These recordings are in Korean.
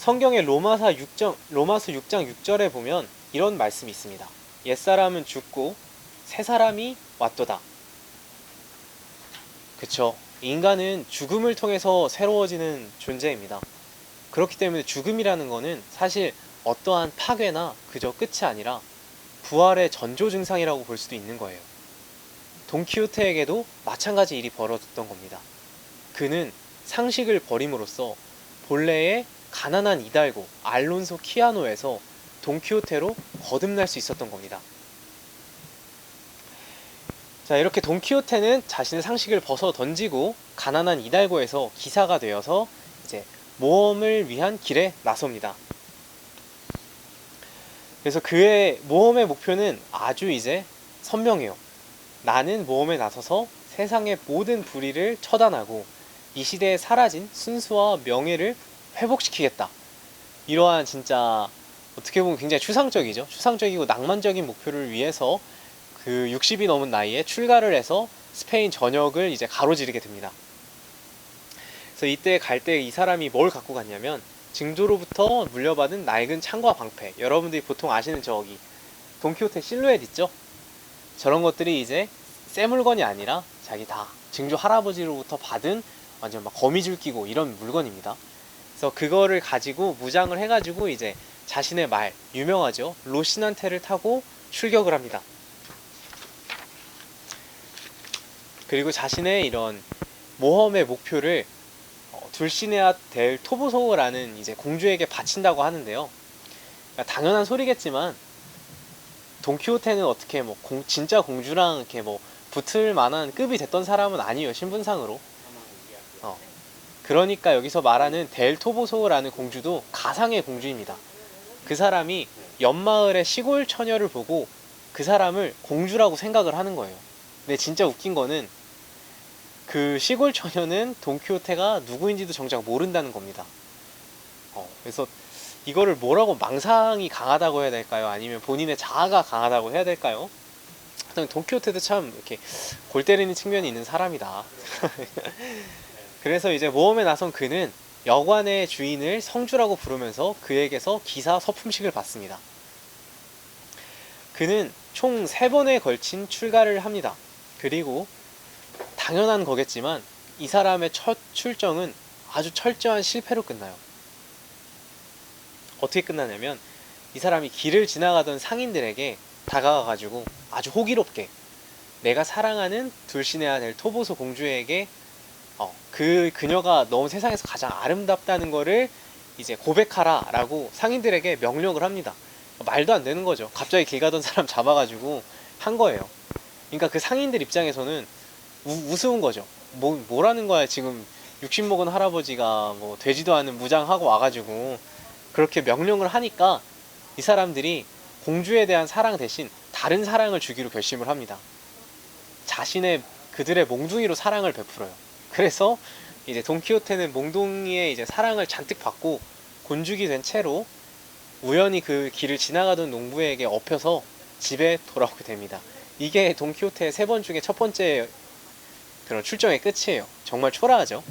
성경의 로마사 6장, 로마서 6장 6절에 보면 이런 말씀이 있습니다. 옛사람은 죽고 새 사람이 왔도다. 그쵸. 인간은 죽음을 통해서 새로워지는 존재입니다. 그렇기 때문에 죽음이라는 거는 사실 어떠한 파괴나 그저 끝이 아니라 부활의 전조 증상이라고 볼 수도 있는 거예요. 돈키호테에게도 마찬가지 일이 벌어졌던 겁니다. 그는 상식을 버림으로써 본래의 가난한 이달고 알론소 키아노에서 돈키호테로 거듭날 수 있었던 겁니다. 자, 이렇게 돈키호테는 자신의 상식을 벗어 던지고 가난한 이달고에서 기사가 되어서 이제 모험을 위한 길에 나섭니다. 그래서 그의 모험의 목표는 아주 이제 선명해요. 나는 모험에 나서서 세상의 모든 불의를 처단하고 이 시대에 사라진 순수와 명예를 회복시키겠다. 이러한 진짜 어떻게 보면 굉장히 추상적이죠. 추상적이고 낭만적인 목표를 위해서 그 60이 넘은 나이에 출가를 해서 스페인 전역을 이제 가로지르게 됩니다. 그래서 이때 갈 때 이 사람이 뭘 갖고 갔냐면 증조로부터 물려받은 낡은 창과 방패. 여러분들이 보통 아시는 저기 돈키호테 실루엣 있죠? 저런 것들이 이제 새 물건이 아니라 자기 다 증조 할아버지로부터 받은 완전 막 거미줄 끼고 이런 물건입니다. 그래서 그거를 가지고 무장을 해가지고 이제 자신의 말 유명하죠 로시난테를 타고 출격을 합니다. 그리고 자신의 이런 모험의 목표를 어, 둘시네아 델 토보소라는 이제 공주에게 바친다고 하는데요. 그러니까 당연한 소리겠지만 돈키호테는 어떻게 뭐 공- 진짜 공주랑 이렇게 뭐 붙을 만한 급이 됐던 사람은 아니에요 신분상으로. 어. 그러니까 여기서 말하는 델 토보소라는 공주도 가상의 공주입니다. 그 사람이 옆마을의 시골 처녀를 보고 그 사람을 공주라고 생각을 하는 거예요. 근데 진짜 웃긴 거는 그 시골 처녀는 돈키호테가 누구인지도 정작 모른다는 겁니다. 어, 그래서 이거를 뭐라고 망상이 강하다고 해야 될까요? 아니면 본인의 자아가 강하다고 해야 될까요? 돈키호테도 참 이렇게 골 때리는 측면이 있는 사람이다. 그래서 이제 모험에 나선 그는 여관의 주인을 성주라고 부르면서 그에게서 기사 서품식을 받습니다. 그는 총세 번에 걸친 출가를 합니다. 그리고 당연한 거겠지만 이 사람의 첫 출정은 아주 철저한 실패로 끝나요. 어떻게 끝나냐면 이 사람이 길을 지나가던 상인들에게 다가가가지고 아주 호기롭게 내가 사랑하는 둘시네아 델 토보소 공주에게 어, 그 그녀가 너무 세상에서 가장 아름답다는 거를 이제 고백하라라고 상인들에게 명령을 합니다. 말도 안 되는 거죠. 갑자기 길 가던 사람 잡아가지고 한 거예요. 그러니까 그 상인들 입장에서는 우, 우스운 거죠. 뭐 뭐라는 거야 지금 60 먹은 할아버지가 뭐 되지도 않은 무장하고 와가지고 그렇게 명령을 하니까 이 사람들이 공주에 대한 사랑 대신 다른 사랑을 주기로 결심을 합니다. 자신의 그들의 몽둥이로 사랑을 베풀어요. 그래서 이제 돈키호테는 몽둥이의 이제 사랑을 잔뜩 받고 곤죽이 된 채로 우연히 그 길을 지나가던 농부에게 엎혀서 집에 돌아오게 됩니다. 이게 돈키호테의 세 번 중에 첫 번째 그런 출정의 끝이에요. 정말 초라하죠.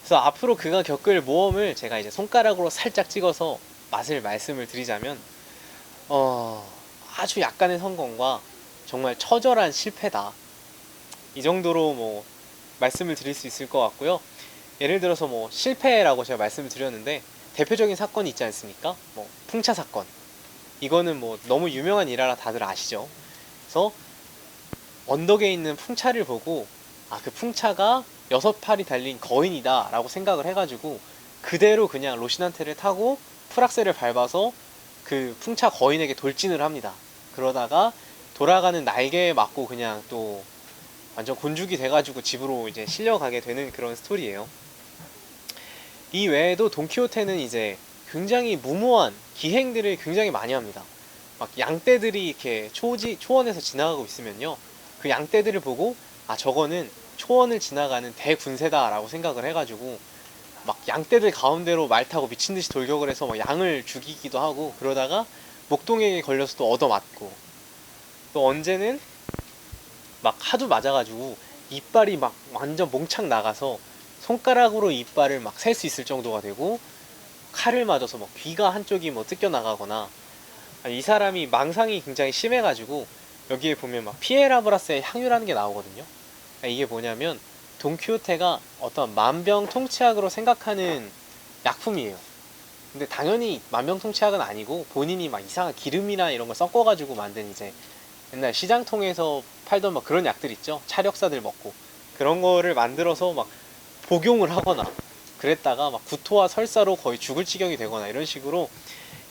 그래서 앞으로 그가 겪을 모험을 제가 이제 손가락으로 살짝 찍어서 맛을 말씀을 드리자면 어, 아주 약간의 성공과 정말 처절한 실패다. 이 정도로 뭐 말씀을 드릴 수 있을 것 같고요. 예를 들어서 뭐 실패라고 제가 말씀을 드렸는데 대표적인 사건이 있지 않습니까? 뭐 풍차 사건. 이거는 뭐 너무 유명한 일화라 다들 아시죠? 그래서 언덕에 있는 풍차를 보고 아 그 풍차가 여섯 팔이 달린 거인이다라고 생각을 해가지고 그대로 그냥 로시난테를 타고 풀악셀을 밟아서 그 풍차 거인에게 돌진을 합니다. 그러다가 돌아가는 날개에 맞고 그냥 또 완전 곤죽이 돼가지고 집으로 이제 실려가게 되는 그런 스토리예요. 이 외에도 돈키호테는 이제 굉장히 무모한 기행들을 굉장히 많이 합니다. 막 양떼들이 이렇게 초지 초원에서 지나가고 있으면요, 그 양떼들을 보고 아 저거는 초원을 지나가는 대군세다라고 생각을 해가지고 막 양떼들 가운데로 말 타고 미친 듯이 돌격을 해서 막 양을 죽이기도 하고 그러다가 목동에게 걸려서 또 얻어맞고 또 언제는 막 하도 맞아가지고 이빨이 막 완전 몽창 나가서 손가락으로 이빨을 막 셀 수 있을 정도가 되고 칼을 맞아서 뭐 귀가 한쪽이 뭐 뜯겨 나가거나 이 사람이 망상이 굉장히 심해가지고 여기에 보면 막 피에라브라스의 향유라는 게 나오거든요. 그러니까 이게 뭐냐면 돈키호테가 어떤 만병통치약으로 생각하는 약품이에요. 근데 당연히 만병통치약은 아니고 본인이 막 이상한 기름이나 이런 걸 섞어가지고 만든 이제 옛날 시장통에서 팔던 막 그런 약들 있죠. 차력사들 먹고 그런 거를 만들어서 막 복용을 하거나 그랬다가 막 구토와 설사로 거의 죽을 지경이 되거나 이런 식으로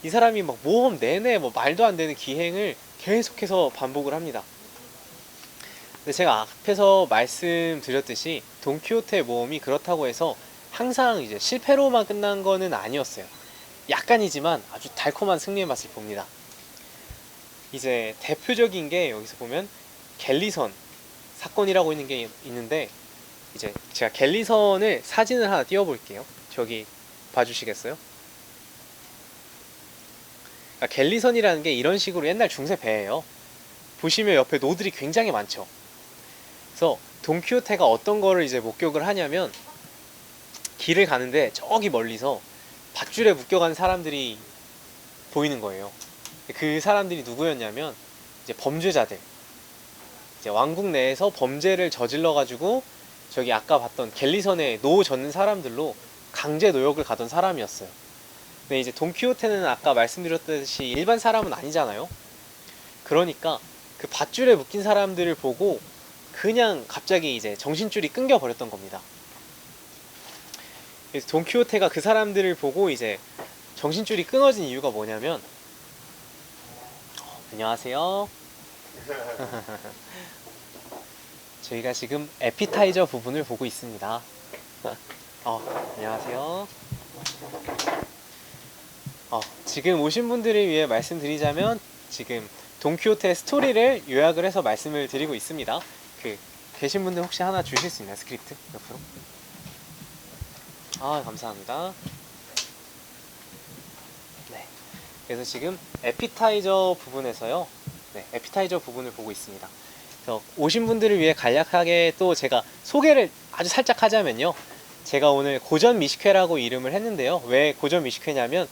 이 사람이 막 모험 내내 뭐 말도 안 되는 기행을 계속해서 반복을 합니다. 근데 제가 앞에서 말씀드렸듯이 돈키호테의 모험이 그렇다고 해서 항상 이제 실패로만 끝난 거는 아니었어요. 약간이지만 아주 달콤한 승리의 맛을 봅니다. 이제 대표적인 게 여기서 보면 갤리선 사건이라고 있는 게 있는데 이제 제가 갤리선을 사진을 하나 띄워볼게요. 저기 봐주시겠어요? 그러니까 갤리선이라는 게 이런 식으로 옛날 중세 배예요. 보시면 옆에 노들이 굉장히 많죠. 그래서 돈키호테가 어떤 거를 이제 목격을 하냐면 길을 가는데 저기 멀리서 밧줄에 묶여간 사람들이 보이는 거예요. 그 사람들이 누구였냐면 이제 범죄자들. 이제 왕국 내에서 범죄를 저질러 가지고 저기 아까 봤던 갤리선에 노 젓는 사람들로 강제 노역을 가던 사람이었어요. 근데 이제 돈키호테는 아까 말씀드렸듯이 일반 사람은 아니잖아요. 그러니까 그 밧줄에 묶인 사람들을 보고 그냥 갑자기 이제 정신줄이 끊겨 버렸던 겁니다. 그래서 돈키호테가 그 사람들을 보고 이제 정신줄이 끊어진 이유가 뭐냐면 어, 안녕하세요. 저희가 지금 에피타이저 부분을 보고 있습니다. 어, 안녕하세요. 어, 지금 오신 분들을 위해 말씀드리자면 지금 돈키호테 스토리를 요약을 해서 말씀을 드리고 있습니다. 그 계신 분들 혹시 하나 주실 수 있나요? 스크립트 옆으로? 아, 감사합니다. 네. 그래서 지금 에피타이저 부분에서요. 네, 에피타이저 부분을 보고 있습니다. 그래서 오신 분들을 위해 간략하게 또 제가 소개를 아주 살짝 하자면요. 제가 오늘 고전 미식회라고 이름을 했는데요. 왜 고전 미식회냐면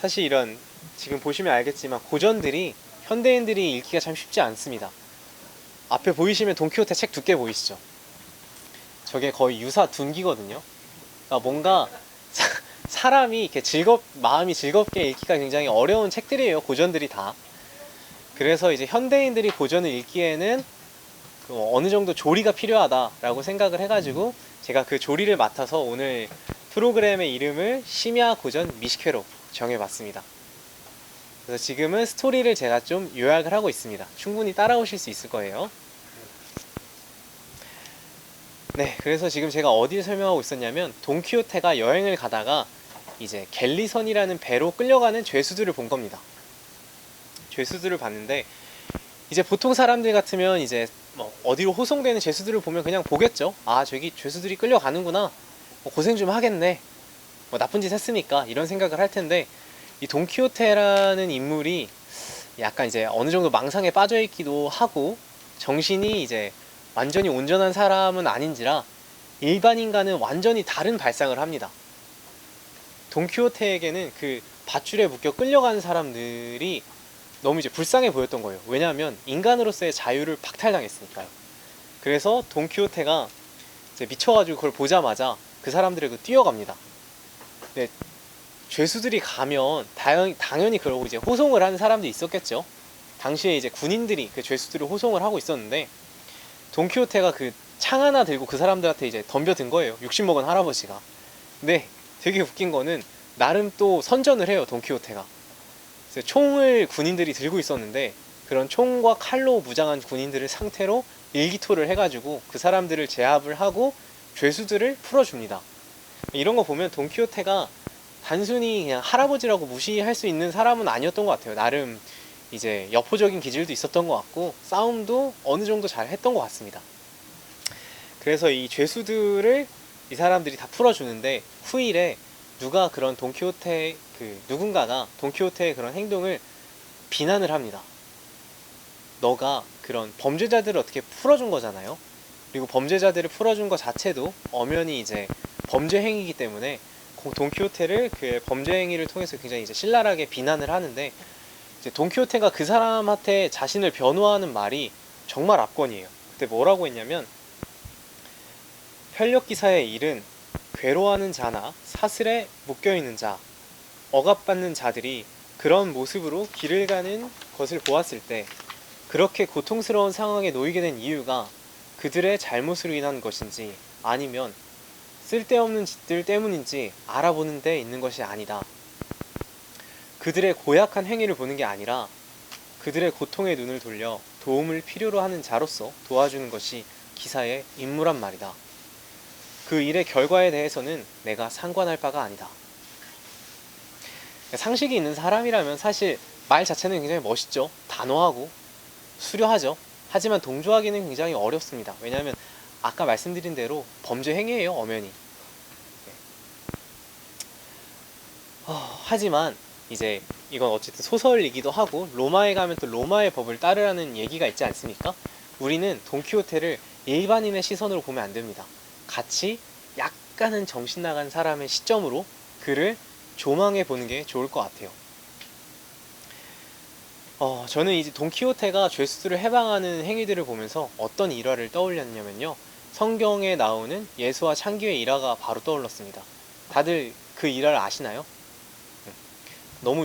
사실 이런 지금 보시면 알겠지만 고전들이 현대인들이 읽기가 참 쉽지 않습니다. 앞에 보이시면 돈키호테 책 두께 보이시죠? 저게 거의 유사 둔기거든요. 그러니까 뭔가 사- 사람이 이렇게 즐겁 마음이 즐겁게 읽기가 굉장히 어려운 책들이에요. 고전들이 다. 그래서 이제 현대인들이 고전을 읽기에는 그 어느 정도 조리가 필요하다라고 생각을 해가지고 제가 그 조리를 맡아서 오늘 프로그램의 이름을 심야 고전 미식회로 정해봤습니다. 그래서 지금은 스토리를 제가 좀 요약을 하고 있습니다. 충분히 따라오실 수 있을 거예요. 네, 그래서 지금 제가 어디를 설명하고 있었냐면 돈키호테가 여행을 가다가 이제 갤리선이라는 배로 끌려가는 죄수들을 본 겁니다. 죄수들을 봤는데 이제 보통 사람들 같으면 이제 뭐 어디로 호송되는 죄수들을 보면 그냥 보겠죠. 아 저기 죄수들이 끌려가는구나. 뭐 고생 좀 하겠네. 뭐 나쁜 짓 했으니까 이런 생각을 할 텐데 이 돈키호테라는 인물이 약간 이제 어느 정도 망상에 빠져 있기도 하고 정신이 이제 완전히 온전한 사람은 아닌지라 일반인과는 완전히 다른 발상을 합니다. 돈키호테에게는 그 밧줄에 묶여 끌려가는 사람들이 너무 이제 불쌍해 보였던 거예요. 왜냐하면 인간으로서의 자유를 박탈당했으니까요. 그래서 돈키호테가 이제 미쳐가지고 그걸 보자마자 그 사람들에게 뛰어갑니다. 근데 죄수들이 가면 당연, 당연히 그러고 이제 호송을 하는 사람도 있었겠죠. 당시에 이제 군인들이 그 죄수들을 호송을 하고 있었는데 돈키호테가 그 창 하나 들고 그 사람들한테 이제 덤벼든 거예요. 욕심 먹은 할아버지가. 근데 되게 웃긴 거는 나름 또 선전을 해요. 돈키호테가. 총을 군인들이 들고 있었는데 그런 총과 칼로 무장한 군인들을 상태로 일기토를 해가지고 그 사람들을 제압을 하고 죄수들을 풀어줍니다. 이런 거 보면 돈키호테가 단순히 그냥 할아버지라고 무시할 수 있는 사람은 아니었던 것 같아요. 나름 이제 여포적인 기질도 있었던 것 같고 싸움도 어느 정도 잘 했던 것 같습니다. 그래서 이 죄수들을 이 사람들이 다 풀어주는데 후일에 누가 그런 돈키호테 그 누군가가 돈키호테의 그런 행동을 비난을 합니다. 너가 그런 범죄자들을 어떻게 풀어준 거잖아요. 그리고 범죄자들을 풀어준 것 자체도 엄연히 이제 범죄 행위이기 때문에 고- 돈키호테를 그 범죄 행위를 통해서 굉장히 이제 신랄하게 비난을 하는데 이제 돈키호테가 그 사람한테 자신을 변호하는 말이 정말 압권이에요. 그때 뭐라고 했냐면 편력 기사의 일은 괴로워하는 자나 사슬에 묶여 있는 자, 억압받는 자들이 그런 모습으로 길을 가는 것을 보았을 때 그렇게 고통스러운 상황에 놓이게 된 이유가 그들의 잘못으로 인한 것인지 아니면 쓸데없는 짓들 때문인지 알아보는 데 있는 것이 아니다. 그들의 고약한 행위를 보는 게 아니라 그들의 고통에 눈을 돌려 도움을 필요로 하는 자로서 도와주는 것이 기사의 임무란 말이다. 그 일의 결과에 대해서는 내가 상관할 바가 아니다. 상식이 있는 사람이라면 사실 말 자체는 굉장히 멋있죠. 단호하고 수려하죠. 하지만 동조하기는 굉장히 어렵습니다. 왜냐하면 아까 말씀드린 대로 범죄 행위예요, 엄연히. 네. 어, 하지만 이제 이건 어쨌든 소설이기도 하고 로마에 가면 또 로마의 법을 따르라는 얘기가 있지 않습니까? 우리는 돈키호테를 일반인의 시선으로 보면 안 됩니다. 같이 약간은 정신 나간 사람의 시점으로 그를 조망해 보는 게 좋을 것 같아요. 어, 저는 이제 돈키호테가 죄수들을 해방하는 행위들을 보면서 어떤 일화를 떠올렸냐면요. 성경에 나오는 예수와 창기의 일화가 바로 떠올랐습니다. 다들 그 일화를 아시나요? 네. 너무